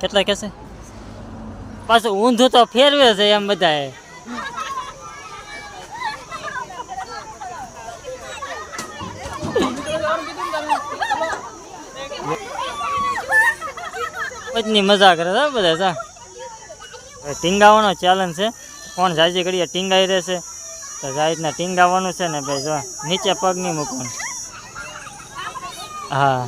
કેટલા કહેશે પાછું ઊંધું તો ફેરવે છે એમ બધાએ. ની મજા કરે છે બધા સા ટીંગાવાનો ચેલેન્જ છે. કોણ જાજી કરીએ ટીંગાઈ રહેશે? તો આ ટીંગાવાનું છે ને ભાઈ, જો, નીચે પગ નહીં મૂકવાનું. હા.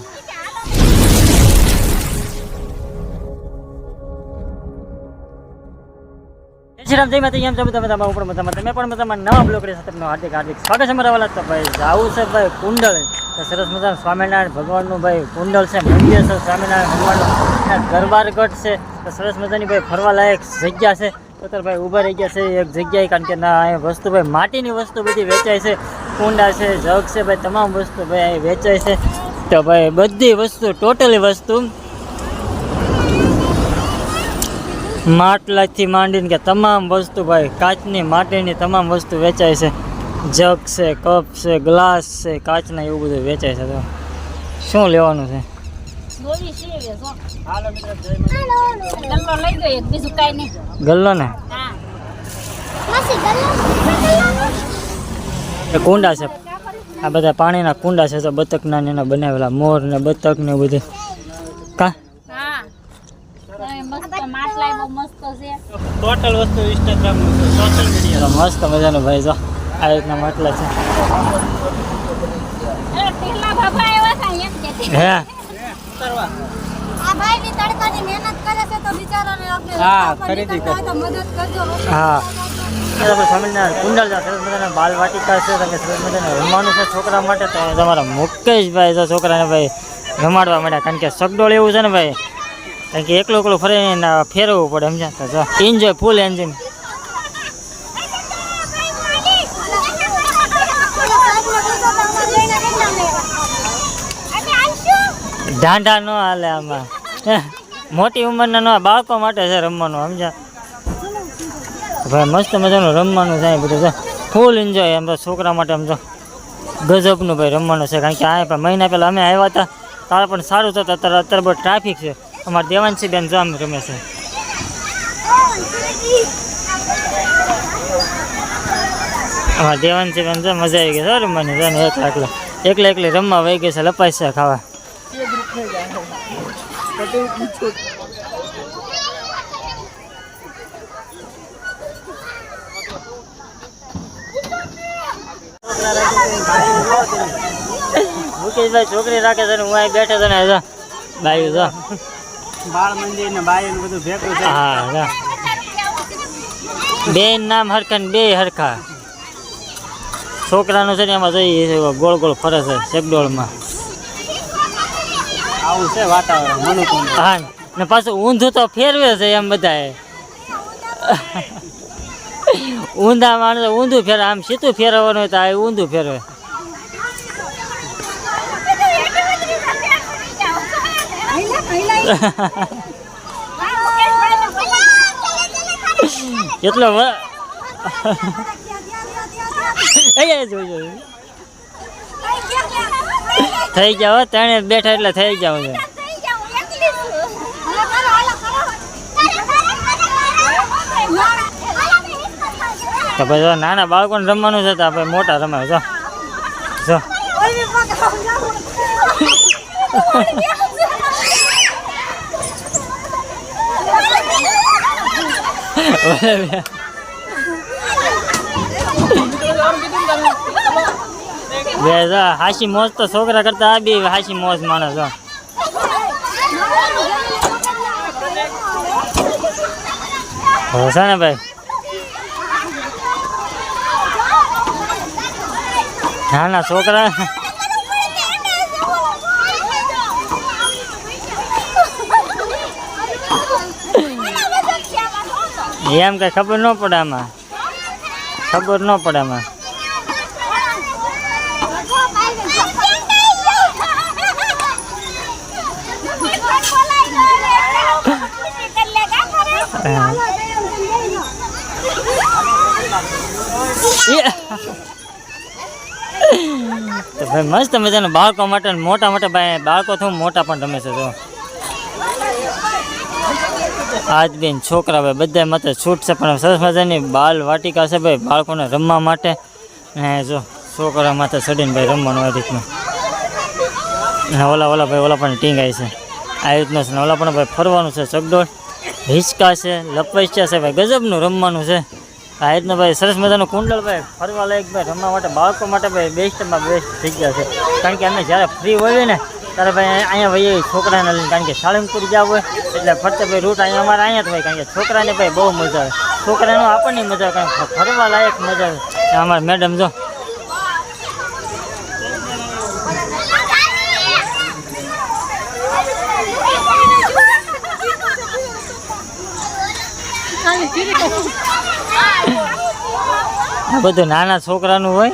રામ માતા એમ છો બધા બધા ઉપર મજામાં. તમે પણ મજામાં? નવા બ્લોગ સાથે તમને હાર્દિક હાર્દિક સ્વાગત છે મારા વાલા. તો ભાઈ આવું છે ભાઈ કુંડળ તો સરસ મજાનું સ્વામિનારાયણ ભગવાનનું ભાઈ કુંડળ છે, મંદિર છે, સ્વામિનારાયણ ભગવાનનું. દરબારગઢ છે. તો સરસ મજાની ભાઈ ફરવા લાયક જગ્યા છે. તો ભાઈ ઊભા રહી ગયા છે એક જગ્યાએ, કારણ કે ના અહીં વસ્તુ ભાઈ માટીની વસ્તુ બધી વેચાય છે. કુંડા છે, જગ છે, ભાઈ તમામ વસ્તુ ભાઈ અહીં વેચાય છે. તો ભાઈ બધી વસ્તુ, ટોટલી વસ્તુ માટલાથી માંડીને કે તમામ વસ્તુ ભાઈ કાચની માટીની તમામ વસ્તુ વેચાય છે. જગ છે કપ છે ગ્લાસ છે કાચના એવું બધું વેચાય છે તો. શું લેવાનું છે? ગલ્લો લઈ ગયો એક બીજું કાંઈ નહીં. ગલ્લો? ને? એ કુંડા છે. આ બધા પાણીના કુંડા છે તો બતકના ને એના બનાવેલા મોર ને બતક ને બધું. કા હા તમે મસ્ત માટલા બહુ મસ્ત છે ટોટલ વસ્તુ ઇન્સ્ટાગ્રામ સોશિયલ મીડિયા મસ્ત મજાનો ભાઈ જો આ રીતના મતલબ છે. હે? આ ભાઈ ની તડકાની મહેનત કરે છે તો બિચારાને આપણે હા, ખરીદી નીકળતા હોય તો મદદ કરજો. હા. એ સ્વામિનારાયણ કુંડળ છે સરસ મજાના બાલ વાટિકા છે તમે સરસ મજાનું રમવાનું છે છોકરા માટે તો તમારા મુકેશભાઈ જો છોકરાને ભાઈ રમાડવા માંડ્યા. કારણ કે સગડોળ એવું છે ને ભાઈ કારણ કે એકલો એકલો ફરીને ફેરવવું પડે સમજાતા જો. એન્જોય ફૂલ એન્જિન ઢાંઢા ન હાલે આમાં. મોટી ઉંમરના ન બાળકો માટે છે રમવાનું સમજા ભાઈ, મસ્ત મજાનું રમવાનું છે બધું છે ફૂલ એન્જોય એમ તો છોકરા માટે તો ગજબનું ભાઈ રમવાનું છે, કારણ કે આ મહિના પહેલાં અમે આવ્યા હતા. તારે પણ સારું થતું, અત્યારે અત્યારે બહુ ટ્રાફિક છે. અમારા દેવાંશી બેન જો રમે છે. અમારા દેવાંશી બેન જો મજા આવી ગઈ છે રમવાની. જો ને એકલા એકલા એકલા એકલી રમવા વહી ગઈ છે લપાઈ છે ખાવા. મુકેશભાઈ છોકરી રાખે છે હું અહીં બેઠો તને બાયું, જો. બાળ મંદિર ને બાઈ ને બધું ભેગું છે હા બે નામ હરખા ને બે હરખા. છોકરાનું છે ને એમાં જોઈએ ગોળ ગોળ ફરે છે શેકડોળમાં. આવું છે વાતાવરણ હા ને પાછું ઊંધું તો ફેરવે છે એમ બધાએ. ઊંધા માણસો ઊંધું ફેરવે આમ સીધું ફેરવવાનું હોય તો આ ઊંધું ફેરવે. કેટલો વ- એ એ જોઈ જોઈ થઈ જાવ હો, ત્રણે બેઠા એટલે થઈ જાવ છે તો ભાઈ જો નાના બાળકોને રમવાનું છે તો આપણે મોટા રમાય જો જો બે જો, હાસી મોજ તો છોકરા કરતા આ બી હાસી મોજ માણસ જો. છે ને ભાઈ? નાના છોકરા એમ કઈ ખબર ન પડે આમાં. ખબર ન પડે આમાં. તો ભાઈ મસ્ત મજાના બાળકો માટે મોટા મોટા ભાઈ બાળકો થયું મોટા પણ રમે છે જો. આજ બેન છોકરા ભાઈ બધા માટે છૂટ છે, પણ સરસ મજાની બાલ વાટિકા છે ભાઈ, બાળકોને રમવા માટે. ને જો, છોકરા માથે ચડીને ભાઈ રમવાનું આ રીતનું. ઓલા ઓલા ભાઈ, ઓલા પણ ટીંગાય છે. આ રીતનું છે ઓલા પણ ભાઈ ફરવાનું છે ચગડોળ હિંચકા છે, લપૈસ્યા છે ભાઈ, ગજબનું રમવાનું છે. આ રીતનું ભાઈ સરસ મજાનું કુંડળ ભાઈ ફરવા લાયક ભાઈ, રમવા માટે, બાળકો માટે ભાઈ બેસ્ટમાં બેસ્ટ જગ્યા છે. કારણ કે અમે જ્યારે ફ્રી હોઈએ ને ત્યારે ભાઈ અહીંયા ભાઈ છોકરાને લઈને કારણ કે સાળંગપુર જવું હોય, એટલે ફરતે ભાઈ રૂટ અહીંયા અમારે અહીંયા જ હોય, કારણ કે છોકરાને ભાઈ બહુ મજા આવે. છોકરાનો આપણને મજા આવે, કારણ ફરવા લાયક મજા આવે. અમારા મેડમ જો. બધું નાના છોકરાનું હોય,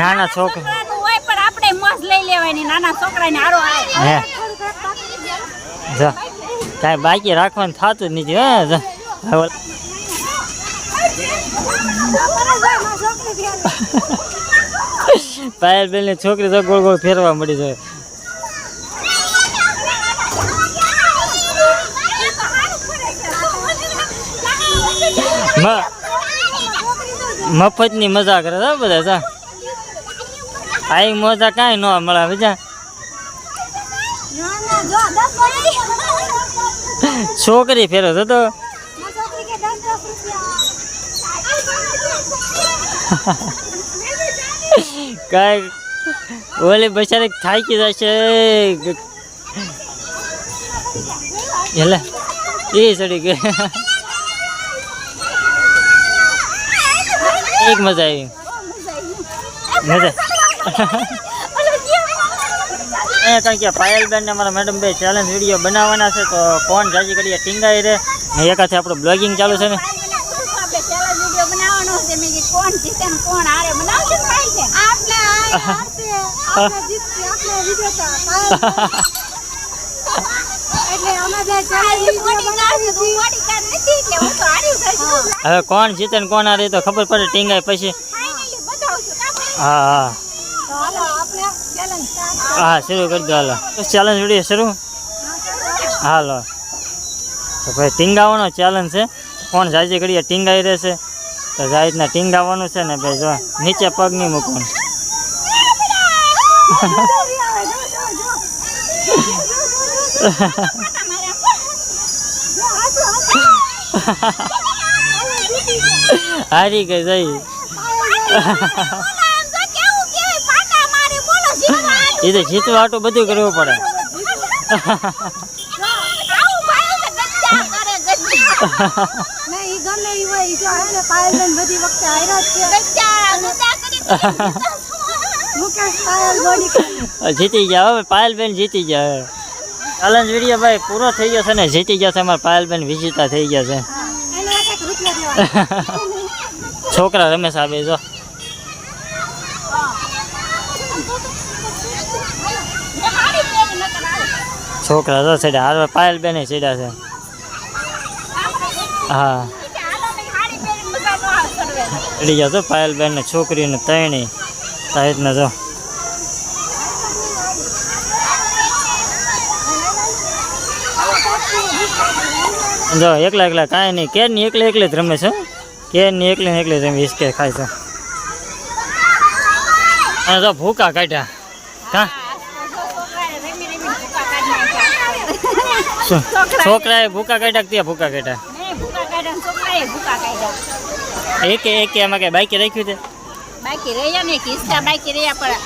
નાના છોકરા છોકરાનું હોય પણ આપણે મોજ લઈ નાના છોકરાને હારો હે. જો કાંઈ બાકી રાખવાનું થતું જ નથી હે પાયલ બેલ. ની છોકરી તો ગોળ ગોળ ફેરવા મળી જાય. મફત મફતની મજા કરે છે બધા જા. આઈ મોજા કાંઈ ન મળે બીજા. છોકરી ફેરો હતો કાંઈ ઓલી બચારી થાકી જશે. એટલે એ ચડી ગઈ. એક મજા આવી. મજા. એ કારણ કે પાયલબેન ને અમારા મેડમ ભાઈ ચેલેન્જ વીડિયો બનાવવાના છે તો કોણ જાજી કરીએ ટીંગાઈ રે ને એકાથી આપણું બ્લોગિંગ ચાલુ છે ને. બે હવે કોણ જીતે ને કોણ હારે તો ખબર પડે ટીંગાઈ પછી. હા હા તો હાલો આપણે challenge start. હા, શરૂ કરી દો, હાલો. ચેલેન્જ વીડિયો શરૂ? હાલો. તો ભાઈ, ટીંગાવાનો ચેલેન્જ છે. કોણ જાજી કરીએ ટીંગાઈ રહેશે? તો જાય રીતના ટીંગાવાનું છે ને ભાઈ, જો, નીચે પગ નહીં મૂકવાનું. હારી ગઈ, જઈ. એ તો જીતવા હાટું બધું કરવું પડે. જીતી ગયા હવે પાયલબેન જીતી ગયા ચેલેન્જ વીડિયો ભાઈ પૂરો થઈ ગયો છે ને જીતી ગયા છે અમારા પાયલબેન વિજેતા થઈ ગયા છે. છોકરા રમેશ આવે જો. છોકરા જો હાલ પાયલ પાયલબેન છેડ્યા છે. હા. ચડી ગયા છો પાયલબેન ને છોકરીને ત્રણેય આ રીતના જો. જો, એકલા એકલા કાંઈ નહીં. કેરની એકલી એકલી જ રમે છે? કેરની એકલી ને એકલી જ રમે હિસકે ખાય છે. અને જો ભૂકા કાઢ્યા. કા? છોકરાએ ભૂકા કાઢ્યા ત્યાં ભૂકા કાઢ્યા? એક એક એમાં કઈ બાકી રાખ્યું છે બાકી રહ્યા ને કિસ્સા બાકી રહ્યા પણ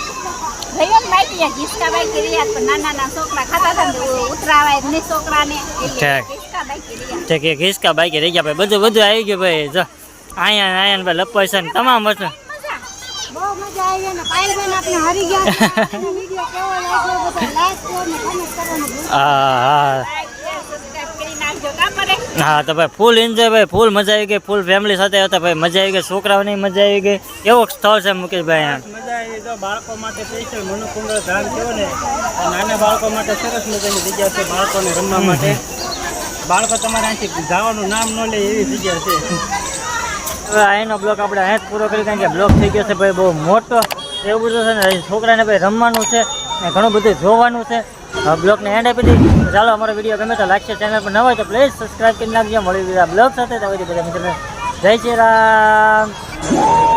રહ્યા ને બાકી રહ્યા કિસ્સા બાકી રહ્યા પણ નાના નાના છોકરા ખાતા હતા ને ઉતરાવાય નહીં છોકરાને. એટલે ઠીક. કિસ્સા બાકી રહ્યા. છે કે ખિસકા બાકી રહી ગયા ભાઈ બધું બધું આવી ગયું ભાઈ જો. અહીંયા અહીંયા ભાઈ લપોય છે ને તમામ વસ્તુ. હા તો ભાઈ ફૂલ એન્જોય ભાઈ ફૂલ મજા આવી ગઈ ફૂલ ફેમિલી સાથે હતા ભાઈ મજા આવી ગઈ છોકરાઓની મજા આવી ગઈ. એવો સ્થળ છે મુકેશભાઈ આ મજા આવી તો બાળકો માટે સ્પેશિયલ મનુકુંડ ધામ કહેવો ને? નાના બાળકો માટે સરસ મજાની જગ્યા છે બાળકોને રમવા માટે. બાળકો તમારે અહીંથી જવાનું નામ ન લે એવી જગ્યા છે. અહીંનો બ્લોક આપણે અહીં જ પૂરો કરી કારણ કે બ્લોક થઈ ગયો છે ભાઈ બહુ મોટો. એવું બધું છે ને છોકરાને ભાઈ રમવાનું છે ને ઘણું બધું જોવાનું છે. બ્લોગને એન્ડ આપી દઈ ચાલો અમારો વીડિયો ગમે તો લાગશે ચેનલ પર ન હોય તો પ્લીઝ સબસ્ક્રાઈબ કરી નાખજો. મળી બીજા બ્લોગ સાથે. તો બધા મિત્રોને જય શ્રી રામ.